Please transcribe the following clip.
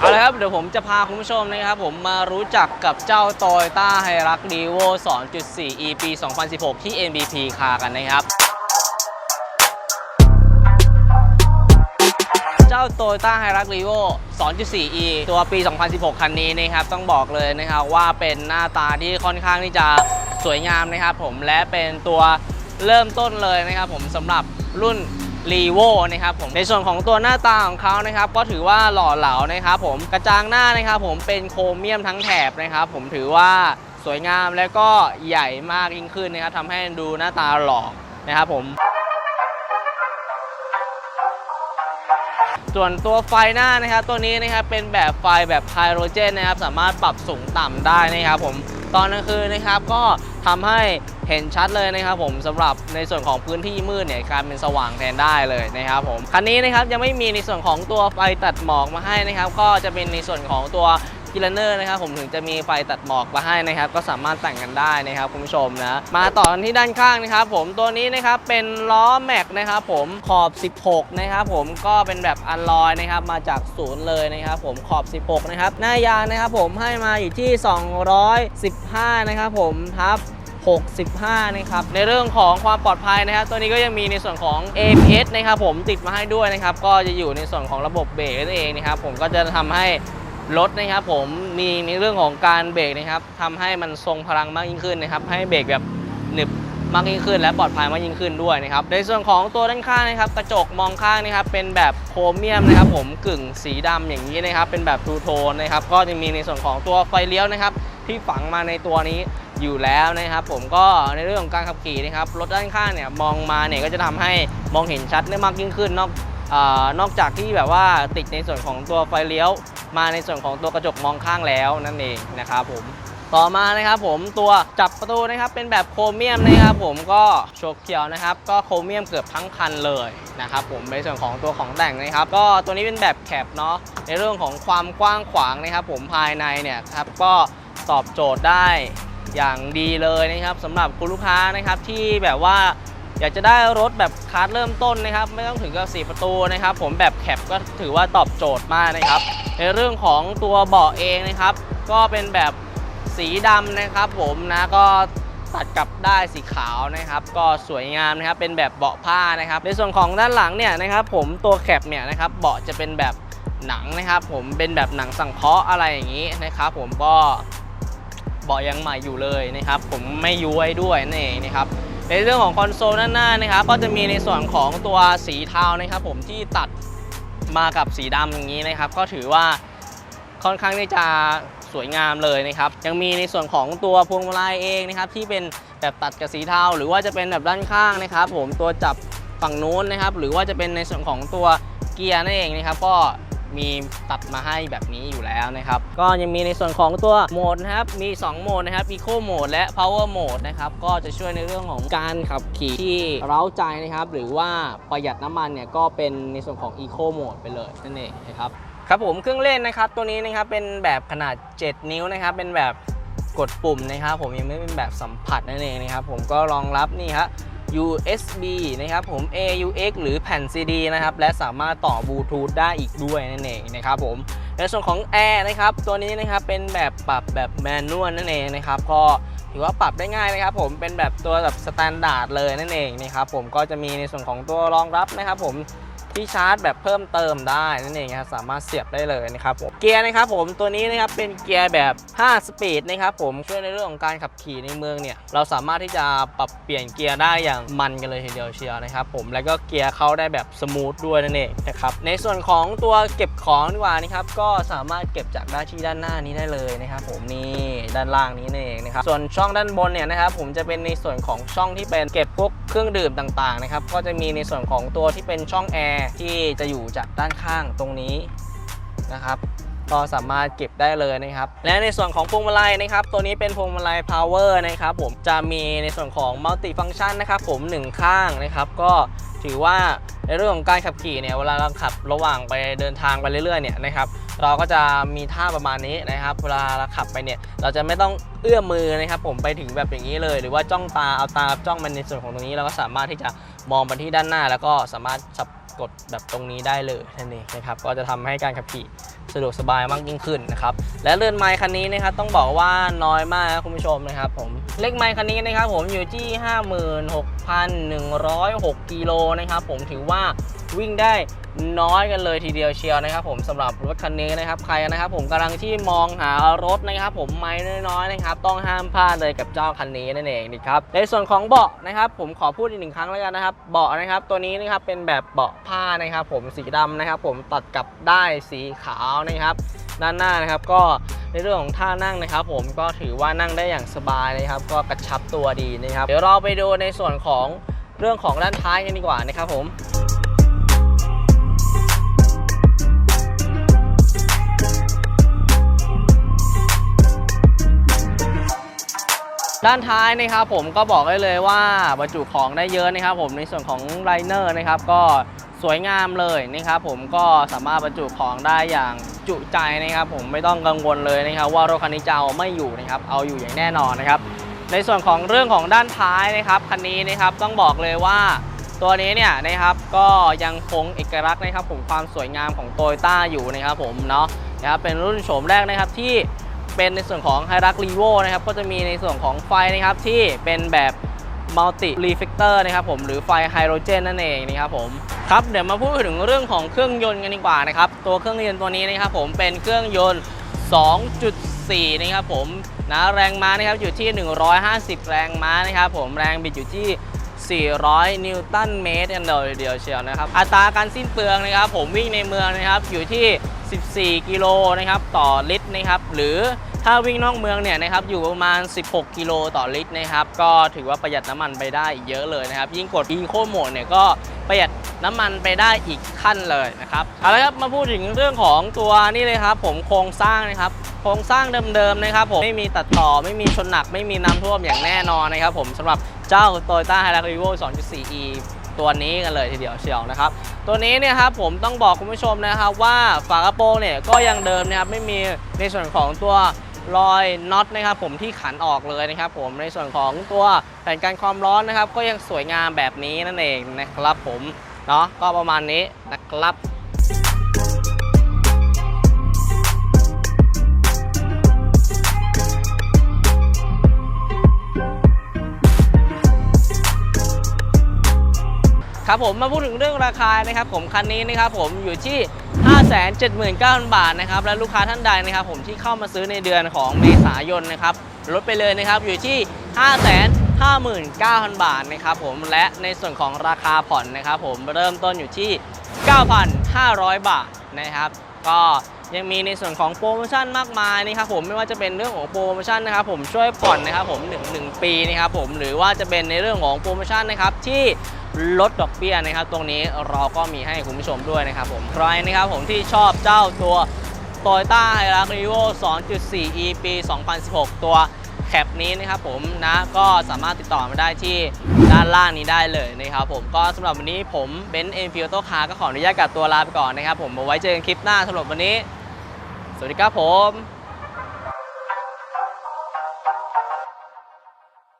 เอาละครับ เดี๋ยวผมจะพาคุณผู้ชมนะครับผมมารู้จักกับเจ้า Toyota h i r u x d e v o 2.4 e ปี 2016 ที่ NBP คากันนะครับ เจ้า Toyota h i r u x d e v o 2.4 e ตัวปี 2016 คันนี้นะครับ ต้องบอกเลยนะครับว่าเป็นหน้าตาที่ค่อนข้างที่จะสวยงามนะครับผมและเป็นตัวเริ่มต้นเลยนะครับผมสำหรับรุ่น รีโวนะครับผมในส่วนของตัวหน้าตาของเขานะครับก็ถือว่าหล่อเหลานะครับผมกระจังหน้านะครับผมเป็นโครเมียมทั้งแถบนะครับผมถือว่าสวยงามและก็ใหญ่มากยิ่งขึ้นนะครับทำให้ดูหน้าตาหล่อนะครับผมส่วนตัวไฟหน้านะครับตัวนี้นะครับเป็นแบบไฟแบบไฮโดรเจนนะครับสามารถปรับสูงต่ำได้นะครับผม ตอนกลางคืนนะครับก็ทำให้เห็นชัดเลยนะครับผมสำหรับในส่วนของพื้นที่มืดเนี่ยการเป็นสว่างแทนได้เลยนะครับผมคันนี้นะครับยังไม่มีในส่วนของตัวไฟตัดหมอกมาให้นะครับ ก็จะเป็นในส่วนของตัว กิลเนอร์นะครับผมถึงจะมีไฟตัดหมอกมาให้นะครับก็สามารถแต่งกันได้นะครับคุณผู้ชมนะมาต่อกันที่ด้านข้างนะครับผมตัวนี้นะครับเป็นล้อแม็กนะครับผมขอบ 16 นะครับผมก็เป็นแบบอัลลอยนะครับมาจากศูนย์เลยนะครับผมขอบ 16 นะครับหน้ายางนะครับผมให้มาอยู่ที่ 215 นะครับผมทับ65 นะครับ ในเรื่องของความปลอดภัยนะครับ ตัวนี้ก็ยังมีในส่วนของ ABS นะครับผมติดมาให้ด้วยนะครับ ก็จะอยู่ในส่วนของระบบเบรกนั่นเองนะครับ ผมก็จะทำให้ รถนะครับผมมีในเรื่องของการเบรกนะครับทำให้มันทรงพลังมากยิ่งขึ้นนะครับ ให้เบรกแบบหนึบมากยิ่งขึ้น และปลอดภัยมากยิ่งขึ้นด้วยนะครับ ในส่วนของตัวด้านข้างนะครับ กระจกมองข้างนะครับ เป็นแบบโครเมียมนะครับ ผมกึ่งสีดำอย่างนี้นะครับ เป็นแบบทูโทนนะครับ ก็จะมีในส่วนของตัวไฟเลี้ยวนะครับ ที่ฝังมาในตัวนี้อยู่แล้วนะครับ ผมก็ในเรื่องของการขับขี่นะครับรถด้านข้างเนี่ยมองมาเนี่ยก็จะทำให้มองเห็นชัดได้มากยิ่งขึ้นนอกอนอกจากที่แบบว่าติดในส่วนของตัวไฟเลี้ยว มาในส่วนของตัวกระจกมองข้างแล้วนั่นเองนะครับผมต่อมานะครับผมตัวจับประตูนะครับเป็นแบบโครเมียมนะครับผมก็โชว์เขียวนะครับ ก็โครเมียมเกือบทั้งคันเลยนะครับผมในส่วนของตัวของแต่งนะครับ ก็ตัวนี้เป็นแบบแคปเนาะในเรื่องของความกว้างขวางนะครับ ผมภายในเนี่ยครับก็ตอบโจทย์ได้อย่างดีเลยนะครับสำหรับคุณลูกค้านะครับที่แบบว่าอยากจะได้รถแบบคาร์ดเริ่มต้นนะครับ ไม่ต้องถึงกับ4ประตูนะครับ ผมแบบแคปก็ถือว่าตอบโจทย์มากนะครับ ในเรื่องของตัวเบาะเองนะครับ ก็เป็นแบบสีดำนะครับผมนะก็ตัดกับได้สีขาวนะครับ ก็สวยงามนะครับเป็นแบบเบาะผ้านะครับ ในส่วนของด้านหลังเนี่ยนะครับ ผมตัวแคปเนี่ยนะครับเบาะจะเป็นแบบหนังนะครับ ผมเป็นแบบหนังสังเคราะห์อะไรอย่างนี้นะครับ ผมก็เบาะยังใหม่อยู่เลยนะครับ ผมไม่ย้วยด้วยนั่นเองนะครับในเรื่องของคอนโซลด้านหน้านะครับ ก็จะมีในส่วนของตัวสีเทานะครับ ผมที่ตัด มากับสีดำอย่างนี้นะครับ ก็ถือว่าค่อนข้างที่จะสวยงามเลยนะครับ ยังมีในส่วนของตัวพวงมาลัยเองนะครับ ที่เป็นแบบตัดกับสีเทาหรือว่าจะเป็นแบบด้านข้างนะครับ ผมตัวจับฝั่งนู้นนะครับ หรือว่าจะเป็นในส่วนของตัวเกียร์นั่นเองนะครับ ก็ มีตัดมาให้แบบนี้อยู่แล้วนะครับ ก็ยังมีในส่วนของตัวโหมดนะครับ มี 2 โหมดนะครับ Eco Mode และ Power Mode นะครับ ก็จะช่วยในเรื่องของการขับขี่ที่เร้าใจนะครับ หรือว่าประหยัดน้ำมันเนี่ยก็เป็นในส่วนของ Eco Mode ไปเลยนั่นเองนะครับ ครับผมเครื่องเล่นนะครับตัวนี้นะครับเป็นแบบขนาด 7 นิ้วนะครับ เป็นแบบกดปุ่มนะครับ ผมยังไม่เป็นแบบสัมผัสนั่นเองนะครับ ผมก็รองรับนี่ครับ USB นะครับผม AUX หรือแผ่น CD นะครับ และสามารถต่อบลูทูธได้อีกด้วยนั่นเองนะครับผมในส่วนของแอร์นะครับ ตัวนี้นะครับเป็นแบบปรับแบบแมนนวลนั่นเองนะครับ ก็ถือว่าปรับได้ง่ายนะครับ ผมเป็นแบบตัวแบบสแตนดาร์ดเลยนั่นเองนะครับผมก็จะมีในส่วนของตัวรองรับนะครับ ผม ที่ชาร์จแบบเพิ่มเติมได้นั่นเองครับสามารถเสียบได้เลยนะครับผมเกียร์นะครับผมตัวนี้นะครับเป็นเกียร์แบบ 5 สปีดนะครับผมช่วยในเรื่องของการขับขี่ในเมืองเนี่ยเราสามารถที่จะปรับเปลี่ยนเกียร์ได้อย่างมันกันเลยทีเดียวเชียวนะครับผมแล้วก็เกียร์เข้าได้แบบสมูทด้วยนั่นเองนะครับในส่วนของตัวเก็บของดีกว่านะครับก็สามารถเก็บจากด้านที่ด้านหน้านี้ได้เลยนะครับผมนี่ด้านล่างนี้นั่ นะครับส่วนช่องด้านบนเนี่ยนะครับผมจะเป็นในส่วนของช่องที่เป็นเก็บพวกเครื่องดื่มต่างๆนะครับก็จะมีในส่วนของตัวที่เป็นช่องแอร์ที่จะอยู่จากด้านข้างตรงนี้นะครับก็สามารถเก็บได้เลยนะครับ และในส่วนของพวงมาลัยนะครับ ตัวนี้เป็นพวงมาลัย power นะครับ ผมจะมีในส่วนของ multi function นะครับ ผมหนึ่งข้างนะครับ ก็ถือว่าในเรื่องของการขับขี่เนี่ยเวลาเราขับระหว่างไปเดินทางไปเรื่อยๆเนี่ยนะครับ เราก็จะมีท่าประมาณนี้นะครับเวลาเราขับไปเนี่ยเราจะไม่ต้องเอื้อมมือนะครับผมไปถึงแบบอย่างนี้เลย หรือว่าจ้องตาเอาตาจ้องมันในส่วนของตรงนี้เราก็สามารถที่จะมองไปที่ด้านหน้า แล้วก็สามารถกดแบบตรงนี้ได้เลยนั่นเองนะครับก็จะทำให้การขับขี่สะดวกสบายมากยิ่งขึ้นนะครับและเรือนไม้คันนี้นะครับต้องบอกว่าน้อยมากคุณผู้ชมนะครับผมเลขไม้คันนี้นะครับผมอยู่ที่ 56,106กิโลนะครับผมถือว่า วิ่งได้น้อยกันเลยทีเดียวเชียวนะครับ ผมสำหรับรถคันนี้นะครับ ใครนะครับ ผมกำลังที่มองหารถนะครับ ผมไม้น้อยๆนะครับ ต้องห้ามพลาดเลยกับเจ้าคันนี้นั่นเองนะครับในส่วนของเบาะนะครับ ผมขอพูดอีกหนึ่งครั้งแล้วกันนะครับ เบาะนะครับ ตัวนี้นะครับเป็นแบบเบาะผ้านะครับ ผมสีดำนะครับ ผมตัดกับได้สีขาวนะครับ ด้านหน้านะครับ ก็ในเรื่องของท่านั่งนะครับ ผมก็ถือว่านั่งได้อย่างสบายนะครับ ก็กระชับตัวดีนะครับ เดี๋ยวเราไปดูในส่วนของเรื่องของด้านท้ายกันดีกว่านะครับผม ด้านท้ายนะครับผมก็บอกได้เลยว่าบรรจุของได้เยอะนะครับผมในส่วนของไลเนอร์นะครับก็สวยงามเลยนะครับผมก็สามารถบรรจุของได้อย่างจุใจนะครับผมไม่ต้องกังวลเลยนะครับ ว่ารถคันนี้จะเอาไม่อยู่นะครับเอาอยู่อย่างแน่นอนนะครับ ในส่วนของเรื่องของด้านท้ายนะครับคันนี้นะครับต้องบอกเลยว่าตัวนี้เนี่ยนะครับก็ยังคงเอกลักษณ์นะครับผมความสวยงามของโตโยต้าอยู่นะครับผมเนาะนะครับเป็นรุ่นโฉมแรกนะครับที่ เป็นในส่วนของ h i r u x r e v o นะครับก็จะมีในส่วนของไฟนะครับที่เป็นแบบ Multi Reflector นะครับผมหรือไฟไฮโดรเจนนั่นเองนะครับผมครับเดี๋ยวมาพูดถึงเรื่องของเครื่องยนต์กันดีกว่านะครับตัวเครื่องยนต์ตัวนี้นะครับผมเป็นเครื่องยนต์ 2.4 นะครับผมนะแรงม้านะครับอยู่ที่ 150 แรงม้านะครับผมแรงบิดอยู่ที่400 นิวตันเมตรกันเลยเดียวเชียวนะครับ อัตราการสิ้นเปลืองนะครับ ผมวิ่งในเมืองนะครับอยู่ที่ 14 กิโลนะครับต่อลิตรนะครับหรือถ้าวิ่งนอกเมืองเนี่ยนะครับอยู่ประมาณ 16 กิโลต่อลิตรนะครับก็ถือว่าประหยัดน้ำมันไปได้เยอะเลยนะครับ ยิ่งกด Eco Mode เนี่ยก็ประหยัดน้ำมันไปได้อีกขั้นเลยนะครับเอาละครับมาพูดถึงเรื่องของตัวนี่เลยครับ ผมโครงสร้างนะครับโครงสร้างเดิมๆนะครับผมไม่มีตัดต่อไม่มีชนหนักไม่มีน้ำท่วมอย่างแน่นอนนะครับผมสำหรับเจ้า Toyota Hilux Revo 2.4e ตัวนี้กันเลยทีเดียวเชียวนะครับ ตัวนี้เนี่ยครับผมต้องบอกคุณผู้ชมนะครับว่าฝากระโปรงเนี่ยก็ยังเดิมนะครับไม่มีในส่วนของตัวรอยน็อตนะครับผมที่ขันออกเลยนะครับผมในส่วนของตัวแผ่นกันความร้อนนะครับ ก็ยังสวยงามแบบนี้นั่นเองนะครับผมเนาะก็ประมาณนี้นะครับ ครับผมมาพูดถึงเรื่องราคานะครับผมคันนี้นะครับผมอยู่ที่ 579,000 บาทนะครับและลูกค้าท่านใดนะครับผมที่เข้ามาซื้อในเดือนของเมษายนนะครับลดไปเลยนะครับอยู่ที่ 559,000 บาทนะครับผมและในส่วนของราคาผ่อนนะครับผมเริ่มต้นอยู่ที่ 9,500 บาทนะครับ ก็ยังมีในส่วนของโปรโมชั่นมากมายนะครับผมไม่ว่าจะเป็นเรื่องของโปรโมชั่นนะครับผมช่วยผ่อนนะครับผม1 1ปีนะครับผมหรือว่าจะเป็นในเรื่องของโปรโมชั่นนะครับที่ ลดดอกเบี้ยนะครับ ตรงนี้เราก็มีให้คุณผู้ชมด้วยนะครับผมใครนะครับผมที่ชอบเจ้าตัว Toyota Hilux Revo 2.4e ปี 2016 ตัวแคปนี้นะครับผมนะก็สามารถติดต่อมาได้ที่ด้านล่างนี้ได้เลยนะครับผมก็สำหรับวันนี้ผมเบนซ์เอ็นฟิลโตคาร์ก็ขออนุญาตกัดตัวลาไปก่อนนะครับผมเอาไว้เจอกันคลิปหน้าสำหรับวันนี้ สวัสดีครับผม